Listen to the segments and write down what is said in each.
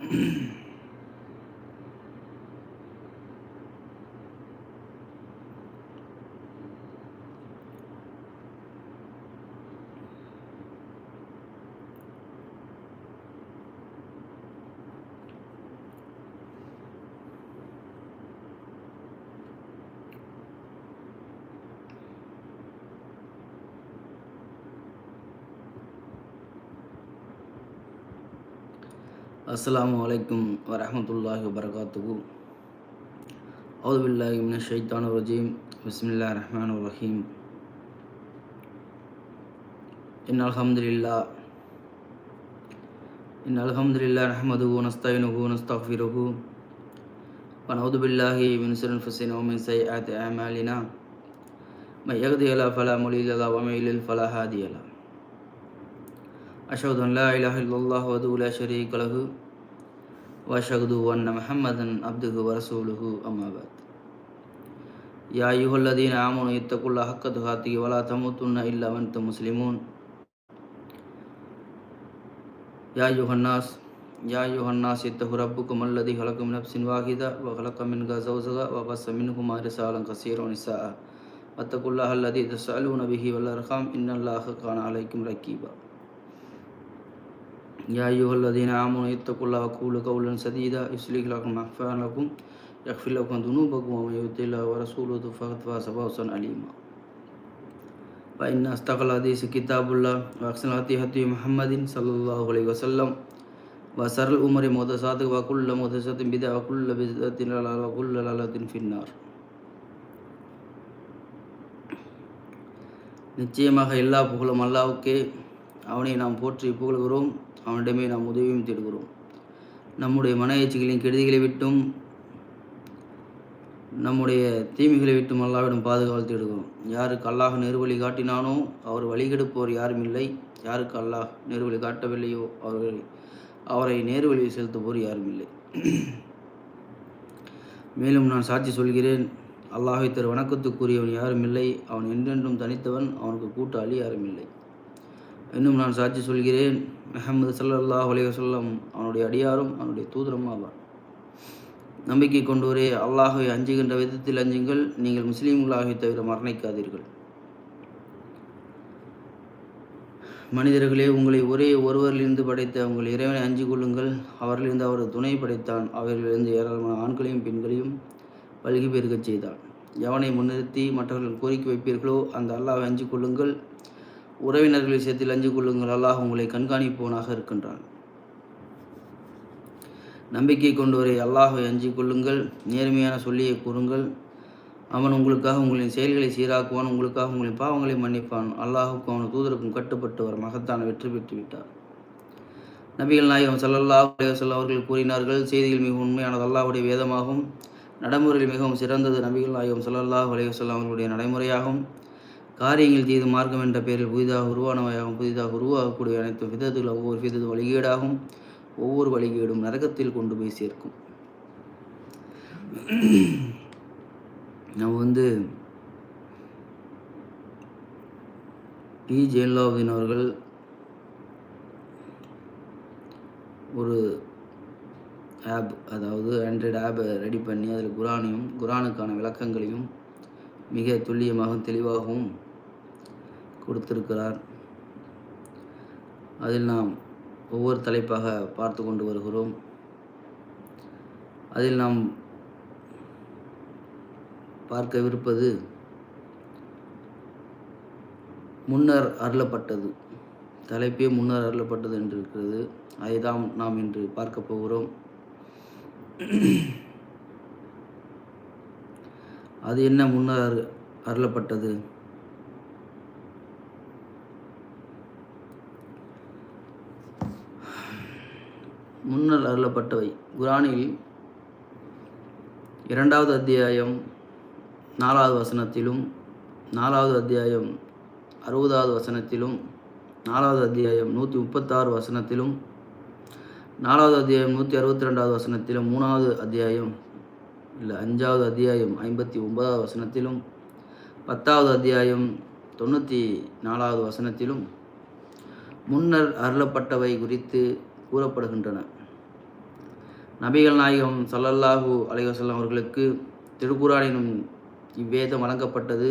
mm السلام عليكم ورحمة الله وبركاته أعوذ بالله من الشيطان الرجيم بسم الله الرحمن الرحيم إن الحمد لله إن الحمد لله نحمده ونستعينه ونستغفره ونعوذ بالله من شر أنفسنا ومن سيئات أعمالنا من يهده الله فلا مضل له ومن يضلل فلا هادي له أشهد أن لا إله إلا الله وحده لا شريك له وأشهد أن محمدا عبده ورسوله أما بعد يا أيها الذين آمنوا اتقوا الله حق تقاته ولا تموتن إلا وأنتم مسلمون يا أيها الناس يا أيها الناس اتقوا ربكم الذي خلقكم من نفس واحدة وخلق منها زوجها وبث منهما رسالا كثيرا ونساء واتقوا الله الذي تسألون به والأرحام إن الله كان عليكم رقيبا يا أيها الذين آمنوا اتقوا الله وقولوا قولا سديدا يصلح لكم أعمالكم يغفر لكم ذنوبكم ومن يطع الله ورسوله فقد فاز فوزا عليما فإن أصدق الحديث كتاب الله وأحسن الهدي هدي محمد صلى الله عليه وسلم وشر الأمور محدثاتها وكل محدثة بدعة وكل بدعة ضلالة وكل ضلالة في النار நிச்சயமாக எல்லா புகழும் அல்லாவுக்கே அவனை நாம் போற்றி புகழ்கிறோம் அவனிடமே நாம் உதவியும் தேடுகிறோம். நம்முடைய மன எச்சிகளின் கெடுதிகளை விட்டும் நம்முடைய தீமைகளை விட்டும் அல்லாவிடம் பாதுகாவல் தேடுகிறோம். யாருக்கு அல்லாஹ் நேர்வழி காட்டினானோ அவர் வழிகெடுப்பவர் யாரும் இல்லை. யாருக்கு அல்லாஹ் நேர்வழி காட்டவில்லையோ அவர்களை அவரை நேர்வழியில் செலுத்துவோர் யாரும் இல்லை. மேலும் நான் சாட்சி சொல்கிறேன் அல்லாஹை தரு வணக்கத்துக்குரியவன் யாரும் இல்லை. அவன் என்றென்றும் தனித்தவன் அவனுக்கு கூட்டாளி யாரும் இல்லை. இன்னும் நான் சாட்சி சொல்கிறேன் அஹமது சல்லாஹ் அலைவசல்லம் அவனுடைய அடியாரும் அவனுடைய தூதரும் ஆவார். நம்பிக்கை கொண்டோரே அல்லாஹை அஞ்சுகின்ற விதத்தில் அஞ்சுங்கள் நீங்கள் முஸ்லீம்களாகவே தவிர மரணிக்காதீர்கள். மனிதர்களே உங்களை ஒரே ஒருவரிலிருந்து படைத்த உங்கள் இறைவனை அஞ்சு கொள்ளுங்கள். அவரிலிருந்து அவரது துணை படைத்தான். அவர்களிலிருந்து ஏராளமான ஆண்களையும் பெண்களையும் பல்கி பெருகச் செய்தான் எவனை முன்னிறுத்தி மற்றவர்கள் கோரிக்கை வைப்பீர்களோ அந்த அல்லாவை அஞ்சு கொள்ளுங்கள். உறவினர்கள் விஷயத்தில் அஞ்சு கொள்ளுங்கள். அல்லாஹ் உங்களை கண்காணிப்பவனாக இருக்கின்றான். நம்பிக்கை கொண்டவரை அல்லாஹை அஞ்சு கொள்ளுங்கள். நேர்மையான சொல்லியை கூறுங்கள். அவன் உங்களுக்காக உங்களின் செயல்களை சீராக்குவான். உங்களுக்காக உங்களின் பாவங்களை மன்னிப்பான். அல்லாஹுக்கும் அவன் தூதருக்கும் கட்டுப்பட்டு வர மகத்தான வெற்றி பெற்று விட்டார் நபிகள் நாயகம் சல்லல்லா அலைவசல்ல அவர்கள் கூறினார்கள் செய்திகள் மிக உண்மையானது அல்லாவுடைய வேதமாகும். நடைமுறையில் மிகவும் சிறந்தது நபிகள் நாயகம் சல்லல்லா அலைவசல்லம் அவர்களுடைய நடைமுறையாகும். காரியங்கள் செய்து மார்க்கம் என்ற பெயரில் புதிதாக உருவானவையாகும் புதிதாக உருவாகக்கூடிய அனைத்து விதத்தில் ஒவ்வொரு விதத்து வழிகேடாகும் ஒவ்வொரு வழிகேடும் நரகத்தில் கொண்டு போய் சேர்க்கும். நம்ம வந்து டி ஜெயலலாவுதீன் அவர்கள் ஒரு ஆப் அதாவது ஆண்ட்ராய்டு ஆப்பை ரெடி பண்ணி அதில் குரானையும் குரானுக்கான விளக்கங்களையும் மிக துல்லியமாகவும் தெளிவாகவும் கொடுத்திருக்கிறார். அதில் நாம் ஒவ்வொரு தலைப்பாக பார்த்து கொண்டு வருகிறோம். அதில் நாம் பார்க்கவிருப்பது முன்னர் அருளப்பட்டது. தலைப்பே முன்னர் அருளப்பட்டது என்று இருக்கிறது அதைதான் நாம் இன்று பார்க்க போகிறோம். அது என்ன முன்னர் அருளப்பட்டது? முன்னர் அருளப்பட்டவை. குரானில் இரண்டாவது அத்தியாயம் நாலாவது வசனத்திலும் நாலாவது அத்தியாயம் அறுபதாவது வசனத்திலும் நாலாவது அத்தியாயம் நூற்றி முப்பத்தாறு வசனத்திலும் நாலாவது அத்தியாயம் நூற்றி அறுபத்தி ரெண்டாவது வசனத்திலும் மூணாவது அத்தியாயம் இல்லை அஞ்சாவது அத்தியாயம் ஐம்பத்தி ஒன்பதாவது வசனத்திலும் பத்தாவது அத்தியாயம் தொண்ணூற்றி நாலாவது வசனத்திலும் முன்னர் அருளப்பட்டவை குறித்து கூறப்படுகின்றன. நபிகள் நாயகம் சல்லல்லாஹூ அலைவசல்லாம் அவர்களுக்கு திருக்குறானினும் இவ்வேதம் வழங்கப்பட்டது.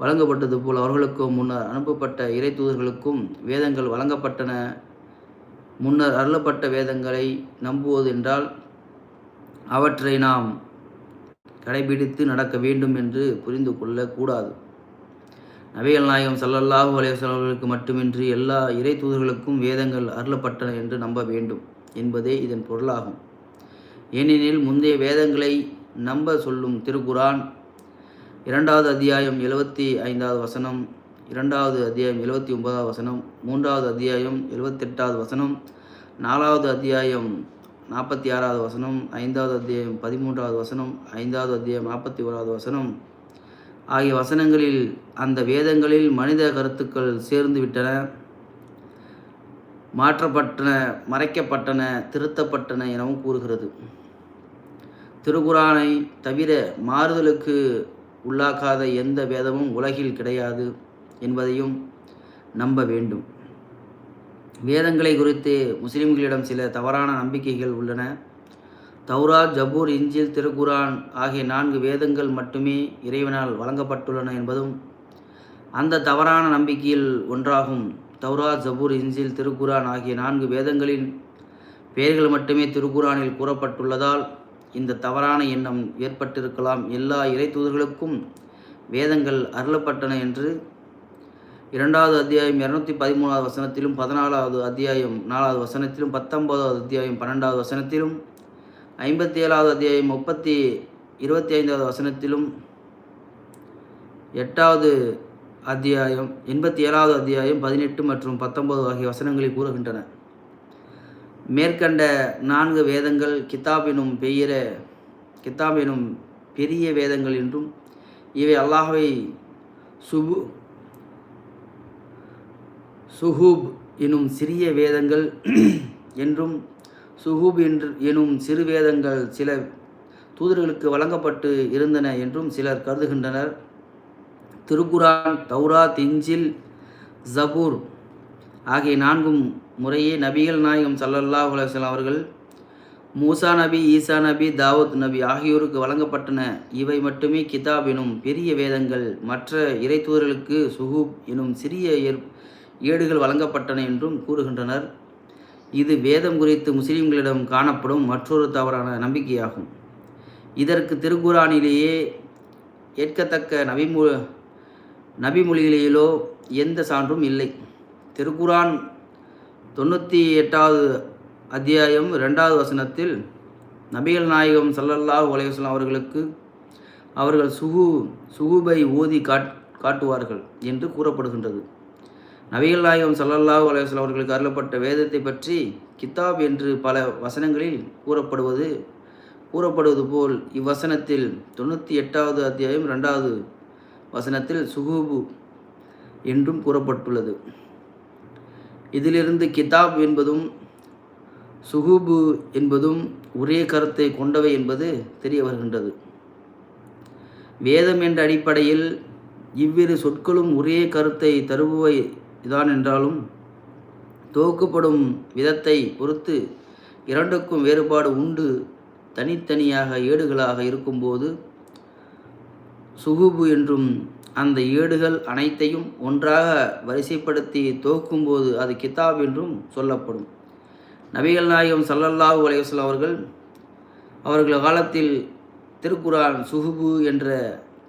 வழங்கப்பட்டது போல் அவர்களுக்கும் முன்னர் அனுப்பப்பட்ட இறை தூதர்களுக்கும் வேதங்கள் வழங்கப்பட்டன. முன்னர் அருளப்பட்ட வேதங்களை நம்புவது என்றால் அவற்றை நாம் கடைபிடித்து நடக்க வேண்டும் என்று புரிந்து கொள்ளக்கூடாது நபிகள் நாயகம் சல்லல்லாஹு அலையவர்களுக்கு மட்டுமின்றி எல்லா இறை தூதர்களுக்கும் வேதங்கள் அருளப்பட்டன என்று நம்ப வேண்டும் என்பதே இதன் பொருளாகும். ஏனெனில் முந்தைய வேதங்களை நம்ப சொல்லும் திருக்குரான் இரண்டாவது அத்தியாயம் எழுபத்தி ஐந்தாவது வசனம் இரண்டாவது அத்தியாயம் எழுபத்தி ஒன்பதாவது வசனம் மூன்றாவது அத்தியாயம் எழுபத்தெட்டாவது வசனம் நாலாவது அத்தியாயம் நாற்பத்தி ஆறாவது வசனம் ஐந்தாவது அத்தியாயம் பதிமூன்றாவது வசனம் ஐந்தாவது அத்தியாயம் நாற்பத்தி ஓராவது வசனம் ஆகிய வசனங்களில் அந்த வேதங்களில் மனித கருத்துக்கள் சேர்ந்து விட்டன மாற்றப்பட்டன மறைக்கப்பட்டன திருத்தப்பட்டன எனவும் கூறுகிறது. திருக்குறானை தவிர மாறுதலுக்கு உள்ளாக்காத எந்த வேதமும் உலகில் கிடையாது என்பதையும் நம்ப வேண்டும். வேதங்களை குறித்து முஸ்லிம்களிடம் சில தவறான நம்பிக்கைகள் உள்ளன. தௌரா ஜபூர் இஞ்சில் திருக்குரான் ஆகிய நான்கு வேதங்கள் மட்டுமே இறைவனால் வழங்கப்பட்டுள்ளன என்பதும் அந்த தவறான நம்பிக்கையில் ஒன்றாகும். தௌரா ஜபூர் இஞ்சில் திருக்குரான் ஆகிய நான்கு வேதங்களின் பெயர்கள் மட்டுமே திருக்குரானில் கூறப்பட்டுள்ளதால் இந்த தவறான எண்ணம் ஏற்பட்டிருக்கலாம். எல்லா இறை தூதர்களுக்கும் வேதங்கள் அருளப்பட்டன என்று இரண்டாவது அத்தியாயம் இரநூத்தி பதிமூணாவது வசனத்திலும் பதினாலாவது அத்தியாயம் நாலாவது வசனத்திலும் பத்தொன்பதாவது அத்தியாயம் பன்னெண்டாவது வசனத்திலும் ஐம்பத்தி ஏழாவது அத்தியாயம் முப்பத்தி இருபத்தி ஐந்தாவது வசனத்திலும் எட்டாவது அத்தியாயம் எண்பத்தி ஏழாவது அத்தியாயம் பதினெட்டு மற்றும் பத்தொன்பது ஆகிய வசனங்களில் கூறுகின்றன. மேற்கண்ட நான்கு வேதங்கள் கிதாப் எனும் பெயர கிதாப் எனும் பெரிய வேதங்கள் என்றும் இவை அல்லாஹவை சுபு சுஹூப் எனும் சிறிய வேதங்கள் என்றும் சுஹூப் என்று எனும் சிறு வேதங்கள் சில தூதர்களுக்கு வழங்கப்பட்டு இருந்தன என்றும் சிலர் கருதுகின்றனர். திருக்குரான் தௌரா திஞ்சில் ஜபூர் ஆகிய நான்கும் முறையே நபிகள் நாயகம் சல்லல்லா அலுவலாம் அவர்கள் மூசா நபி ஈசா நபி தாவூத் நபி ஆகியோருக்கு வழங்கப்பட்டன. இவை மட்டுமே கிதாப் எனும் பெரிய வேதங்கள். மற்ற இறை தூதர்களுக்கு சுஹூப் எனும் சிறிய ஏடுகள் வழங்கப்பட்டன என்றும் கூறுகின்றனர். இது வேதம் குறித்து முஸ்லிம்களிடம் காணப்படும் மற்றொரு தவறான நம்பிக்கையாகும். இதற்கு திருக்குறானிலேயே ஏற்கத்தக்க நபிமொ நபிமொழிகளிலோ எந்த சான்றும் இல்லை. திருக்குரான் தொண்ணூற்றி எட்டாவது அத்தியாயம் ரெண்டாவது வசனத்தில் நபிகள் நாயகம் சல்லல்லாஹு உலகம் அவர்களுக்கு அவர்கள் சுகு சுகுபை ஊதி காட் காட்டுவார்கள் என்று கூறப்படுகின்றது. நபிகள் நாயகம் சல்லல்லாஹு அலையுஸ்லாம் அவர்களுக்கு அருளப்பட்ட வேதத்தை பற்றி கித்தாப் என்று பல வசனங்களில் கூறப்படுவது கூறப்படுவது போல் இவ்வசனத்தில் தொண்ணூற்றி எட்டாவது அத்தியாயம் ரெண்டாவது வசனத்தில் சுகூபு என்றும் கூறப்பட்டுள்ளது. இதிலிருந்து கிதாப் என்பதும் சுகூபு என்பதும் ஒரே கருத்தை கொண்டவை என்பது தெரிய வருகின்றது. வேதம் என்ற அடிப்படையில் இவ்விரு சொற்களும் ஒரே கருத்தை தருபவை இதான் என்றாலும் தொகுக்கப்படும் விதத்தை பொறுத்து இரண்டுக்கும் வேறுபாடு உண்டு. தனித்தனியாக ஏடுகளாக இருக்கும்போது சுகுபு என்றும் அந்த ஏடுகள் அனைத்தையும் ஒன்றாக வரிசைப்படுத்தி துவக்கும்போது அது கிதாப் என்றும் சொல்லப்படும். நபிகள் நாயகம் சல்லல்லாஹு அலையுஸ்லாம் அவர்கள் அவர்கள் காலத்தில் திருக்குரான் சுகுபு என்ற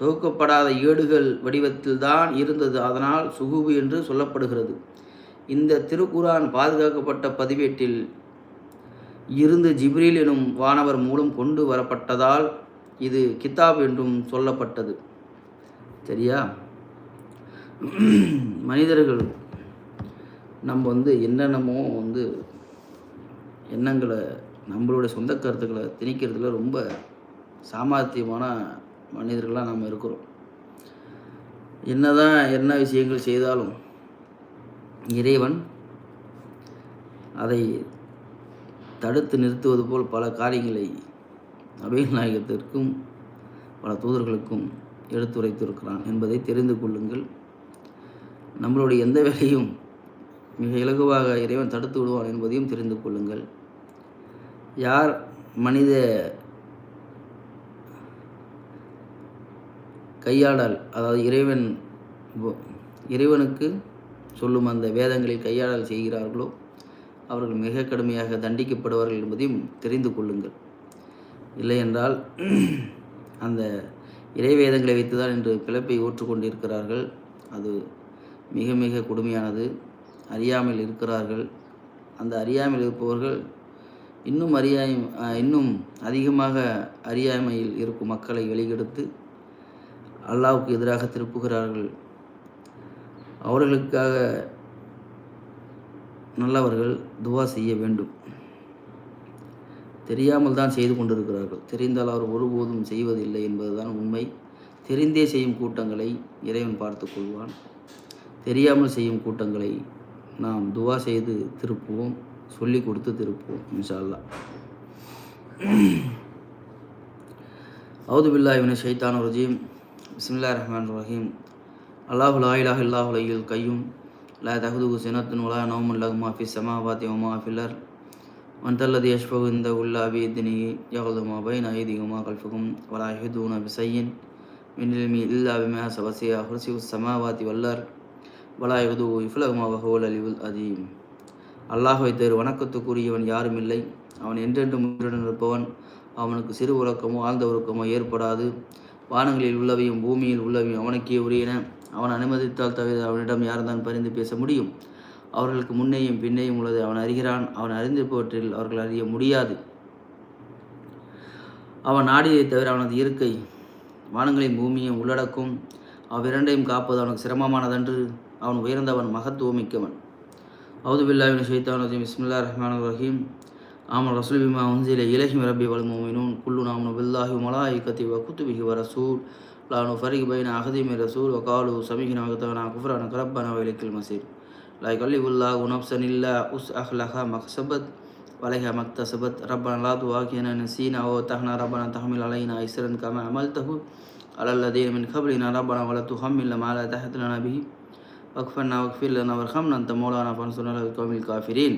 தொகுக்கப்படாத ஏடுகள் வடிவத்தில் தான் இருந்தது. அதனால் சுகுபு என்று சொல்லப்படுகிறது. இந்த திருக்குரான் பாதுகாக்கப்பட்ட பதிவேட்டில் இருந்து ஜிப்ரீல் எனும் வானவர் மூலம் கொண்டு வரப்பட்டதால் இது கித்தாப் என்றும் சொல்லப்பட்டது. சரியா? மனிதர்கள் நம்ம வந்து என்னென்னமோ வந்து எண்ணங்களை நம்மளுடைய சொந்த கருத்துக்களை திணிக்கிறதுல ரொம்ப சாமர்த்தியமான மனிதர்களாக நம்ம இருக்கிறோம். என்னதான் என்ன விஷயங்கள் செய்தாலும் இறைவன் அதை தடுத்து நிறுத்துவது போல் பல காரியங்களை அபயல் நாயகத்திற்கும் பல தூதர்களுக்கும் எடுத்துரைத்திருக்கிறான் என்பதை தெரிந்து கொள்ளுங்கள். நம்மளுடைய எந்த வேலையும் மிக இலகுவாக இறைவன் தடுத்து விடுவான் என்பதையும் தெரிந்து கொள்ளுங்கள். யார் மனித கையாடல் அதாவது இறைவன் இறைவனுக்கு சொல்லும் அந்த வேதங்களில் கையாடல் செய்கிறார்களோ அவர்கள் மிக கடுமையாக தண்டிக்கப்படுவார்கள் என்பதையும் தெரிந்து கொள்ளுங்கள். இல்லை என்றால் அந்த இறைவேதங்களை வைத்துதான் இன்று பிழப்பை ஊற்றுக்கொண்டிருக்கிறார்கள் அது மிக மிக கொடுமையானது. அறியாமல் இருக்கிறார்கள். அந்த அறியாமல் இருப்பவர்கள் இன்னும் அறியாய் இன்னும் அதிகமாக அறியாமையில் இருக்கும் மக்களை வெளியெடுத்து அல்லாவுக்கு எதிராக திருப்புகிறார்கள். அவர்களுக்காக நல்லவர்கள் துவா செய்ய வேண்டும். தெரியாமல் தான் செய்து கொண்டிருக்கிறார்கள். தெரிந்தால் அவர் ஒருபோதும் செய்வதில்லை என்பதுதான் உண்மை. தெரிந்தே செய்யும் கூட்டங்களை இறைவன் பார்த்து கொள்வான். தெரியாமல் செய்யும் கூட்டங்களை நாம் துவா செய்து திருப்புவோம். சொல்லி கொடுத்து திருப்புவோம் இன்ஷால்லா அவுது இவனை இவன ஷைத்தான் ரஜீம். பிஸ்மில்லா ரஹ்மான் ரஹீம் அல்லாஹுல் ஆயிலாஹ் இல்லாஹுலையில் கையும் லா தகுது சினத்துன் உலா நவமுல் லகுமா ஃபி சமாபாத்தி உமா ஃபில்லர் வந்தல்லது யஷ்பகு இந்த உள்ளா பீதினி யகுதுமா பைன் ஐதிகுமா கல்ஃபுகும் வலா ஹிதூன பிசையின் மின்னில்மி இல்லா பிமா சபசியா ஹுர்சி சமாவாத்தி வல்லர் வலா யகுது இஃப்லகுமா வஹோல் அலிவுல் அதீம். அல்லாஹுவை தேர் வணக்கத்துக்குரியவன் யாரும் இல்லை. அவன் என்றென்றும் உயிருடன் இருப்பவன். அவனுக்கு சிறு உறக்கமோ ஆழ்ந்த உறக்கமோ ஏற்படாது. வானங்களில் உள்ளவையும் பூமியில் உள்ளவையும் அவனுக்கே உரியன. அவன் அனுமதித்தால் தவிர அவனிடம் யார்தான் பரிந்து பேச முடியும்? அவர்களுக்கு முன்னேயும் பின்னேயும் உள்ளது அவன் அறிகிறான். அவன் அறிந்திருப்பவற்றில் அவர்கள் அறிய முடியாது. அவன் ஆடியதை தவிர அவனது இருக்கை வானங்களையும் பூமியையும் உள்ளடக்கும். அவ்விரண்டையும் காப்பது அவனுக்கு சிரமமானதன்று. அவன் உயர்ந்தவன் மகத்துவமிக்கவன். அவுதுபில்லாவின் பில்லாவின் இஸ்மில்லா ரஹ்மான் ரஹீம். ஆமல் ரசூல் பிமா உன்சில இலஹிம் ரபி வல் மோமினூன் குல்லு நாமனு பில்லாஹி மலாயிகத்தி வ குத்துபிஹி வ ரசூல் லானு ஃபரிக் பைன அகதிமி ரசூல் வகாலு சமிஹினா வகத்தவனா குஃப்ரான கரப்பனா வலிக்கில் மசீர் لا يكلف الله نفسا إلا وسعها ما كسبت وعليها ما اكتسبت ربنا لا تؤاخذنا نسينا أو أخطأنا ربنا تحمل علينا إسرا كما عملته على الذين من قبلنا ربنا ولا تحملنا ما لا تحت لنا به واغفرنا واغفر لنا وارحمنا أنت مولانا فانصرنا على القوم الكافرين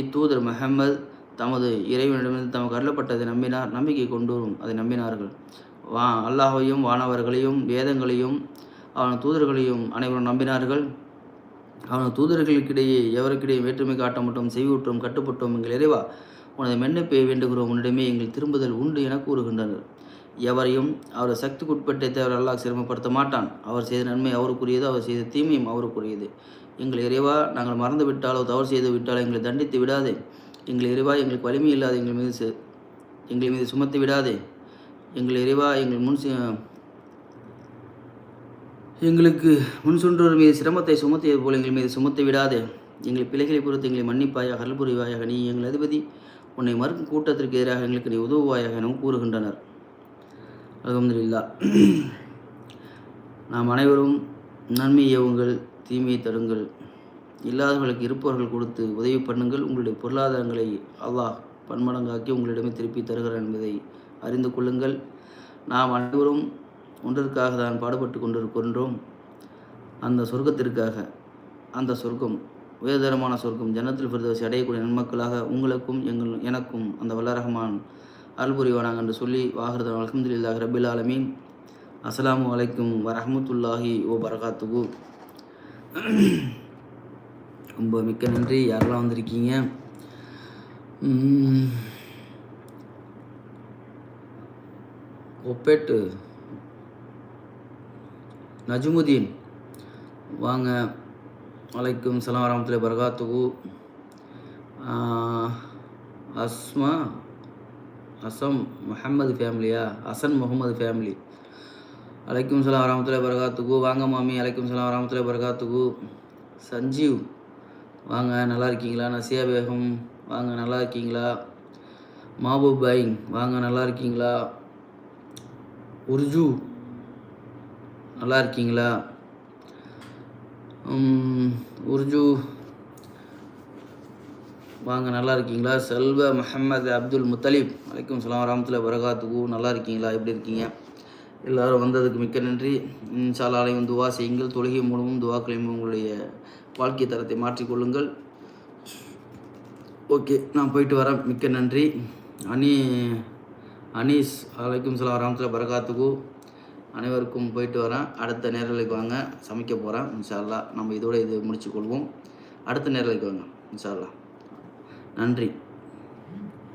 இத்தூதர் முஹம்மது தமது இறைவனிடமிருந்து தமக்கு அருளப்பட்டதை நம்பினார் நம்பிக்கை கொண்டோரும் அதை நம்பினார்கள். வா அல்லாஹையும் வானவர்களையும் வேதங்களையும் அவன் தூதர்களையும் அனைவரும் நம்பினார்கள். அவனது தூதர்களுக்கிடையே எவருக்கிடையே வேற்றுமை காட்ட மட்டும் செய்வுற்றோம் கட்டுப்பட்டோம் எங்கள் இறைவா உனது மென்னப்பை வேண்டுகிறோம் உன்னிடமே எங்கள் திரும்புதல் உண்டு என கூறுகின்றனர். எவரையும் அவர் சக்திக்குட்பட்ட தேவர் அல்லாஹ் சிரமப்படுத்த மாட்டான். அவர் செய்த நன்மை அவருக்குரியது அவர் செய்த தீமையும் அவருக்குரியது. எங்கள் இறைவா நாங்கள் மறந்து விட்டாலோ தவறு செய்து விட்டாலோ எங்களை தண்டித்து விடாதே. எங்கள் இறைவா எங்களுக்கு வலிமை இல்லாத எங்கள் மீது எங்கள் மீது சுமத்தி விடாதே. எங்கள் இறைவா எங்கள் முன் எங்களுக்கு முன் சென்றோர் மீது சிரமத்தை சுமத்தியது போல் எங்கள் மீது சுமத்தி விடாதே. எங்கள் பிள்ளைகளை பொறுத்து எங்களை மன்னிப்பாயாக அருள் புரிவாயாக நீ எங்கள் அதிபதி. உன்னை மறுக்கும் கூட்டத்திற்கு எதிராக எங்களுக்கு நீ உதவுவாயாக எனவும் கூறுகின்றனர். அல்ஹம்துலில்லா. நாம் அனைவரும் நன்மை ஏவுங்கள் தீமையை தடுங்கள். இல்லாதவர்களுக்கு இருப்பவர்கள் கொடுத்து உதவி பண்ணுங்கள். உங்களுடைய பொருளாதாரங்களை அல்லாஹ் பன்மடங்காக்கி உங்களிடமே திருப்பி தருகிறார் என்பதை அறிந்து கொள்ளுங்கள். நாம் அனைவரும் ஒன்றிற்காக தான் பாடுபட்டு கொண்டிருக்கின்றோம். அந்த சொர்க்கத்திற்காக அந்த சொர்க்கம் உயர்தரமான சொர்க்கம் ஜன்னத்தில் ஃபிர்தௌஸை அடையக்கூடிய நன்மக்களாக உங்களுக்கும் எங்கள் எனக்கும் அந்த வல்லரஹமான் அல்புரிவானாங்க என்று சொல்லி வாகிறது அல்ஹம்துலில்லாஹி ரபில் ஆலமீன். அஸ்ஸலாமு அலைக்கும் வரஹமத்துல்லாஹி ஓ பரகாத்துகு ரொம்ப மிக்க நன்றி. யாரெல்லாம் வந்திருக்கீங்க? ஒப்பேட்டு. நஜ்முதீன். வாங்க. வலைக்கும் சலாம் வரமத்துல பரகாத்துகு அஸ்மா அசம் முஹம்மது ஃபேமிலியா? அசன் முகமது ஃபேமிலி. அலைக்கும் சலாம் வரமத்துல பரகாத்துகு வாங்க மாமி. அலைக்கும் சலாம் வரமத்துல பரகாத்துகு சஞ்சீவ். வாங்க நல்லா இருக்கீங்களா? நசியா பேகம் வாங்க நல்லா இருக்கீங்களா? மாபூப் பாய் வாங்க நல்லா இருக்கீங்களா? உர்ஜு நல்லா இருக்கீங்களா? உர்ஜு வாங்க நல்லா இருக்கீங்களா? செல்வ முஹம்மது அப்துல் முத்தலீப் வலைக்கம் சலாம் வரமத்துல வரகாத்துக்கு நல்லா இருக்கீங்களா? எப்படி இருக்கீங்க? எல்லாரும் வந்ததுக்கு மிக்க நன்றி. இன்ஷாலாலையும் துவா செய்யுங்கள். தொழுகை மூலமும் துவாக்களையும் உங்களுடைய வாழ்க்கை தரத்தை மாற்றிக்கொள்ளுங்கள் ஓகே நான் போயிட்டு வரேன். மிக்க நன்றி. அனி அனீஸ் வலைக்கும் சலாம் வரமத்துல பரகாத்துக்கு அனைவருக்கும் போயிட்டு வரேன். அடுத்த நேரலுக்கு வாங்க. சமைக்க போகிறேன் இன்ஷால்லா அல்லாஹ் நம்ம இதோட இது முடிச்சுக்கொள்வோம் அடுத்த நேரலுக்கு வாங்க இன்ஷால்லா நன்றி.